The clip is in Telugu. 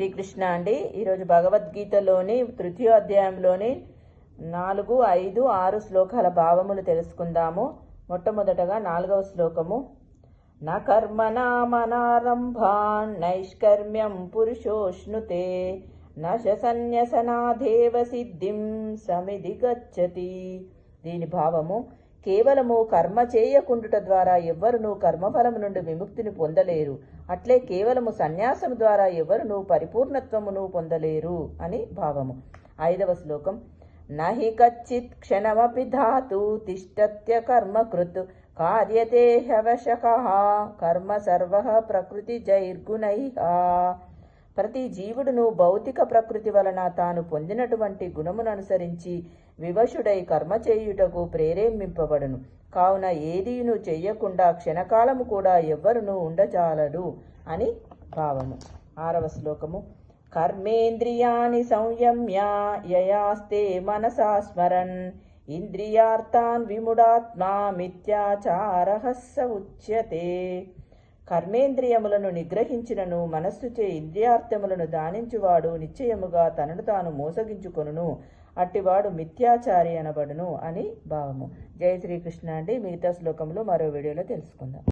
శ్రీకృష్ణ అండి. ఈరోజు భగవద్గీతలోని తృతీయోధ్యాయంలోని నాలుగు ఐదు ఆరు శ్లోకాల భావములు తెలుసుకుందాము. మొట్టమొదటగా నాలుగవ శ్లోకము. న కర్మనామనారంభాన్ నైష్కర్మ్యం పురుషోష్ణుతే నశసన్యసనాదేవ సిద్ధిం సమిధి గచ్చతి దీని భావము. కేవలము కర్మ చేయకుండుట ద్వారా ఎవ్వరునూ కర్మఫలము నుండి విముక్తిని పొందలేరు. అట్లే కేవలము సన్యాసము ద్వారా ఎవరునూ పరిపూర్ణత్వమును పొందలేరు అని భావము. ఐదవ శ్లోకం. నహి కచ్చిత్ క్షణమపి ధాతు తిష్టత్య కర్మకృత్ కార్యతే హవశక కర్మ సర్వ ప్రకృతి జైర్గుణై ప్రతి జీవుడును భౌతిక ప్రకృతి వలన తాను పొందినటువంటి గుణమును అనుసరించి వివశుడై కర్మ చేయుటకు ప్రేరేపింపబడును. కావున ఏదీను చెయ్యకుండా క్షణకాలము కూడా ఎవ్వరును ఉండజాలడు అని భావము. ఆరవ శ్లోకము. కర్మేంద్రియాణి సంయమ్య యయాస్తే మనసా స్మరన్. ఇంద్రియార్థాన్ విముడాత్మా మిథ్యాచారహస్స ఉచ్యతే. కర్మేంద్రియములను నిగ్రహించినను మనస్సుచే ఇంద్రియార్థములను దానించువాడు నిశ్చయముగా తనను తాను మోసగించుకొనును. అట్టివాడు మిథ్యాచారి అనబడును అని భావము. జయ శ్రీకృష్ణ అండి. మిగతా శ్లోకంలో మరో వీడియోలో తెలుసుకుందాం.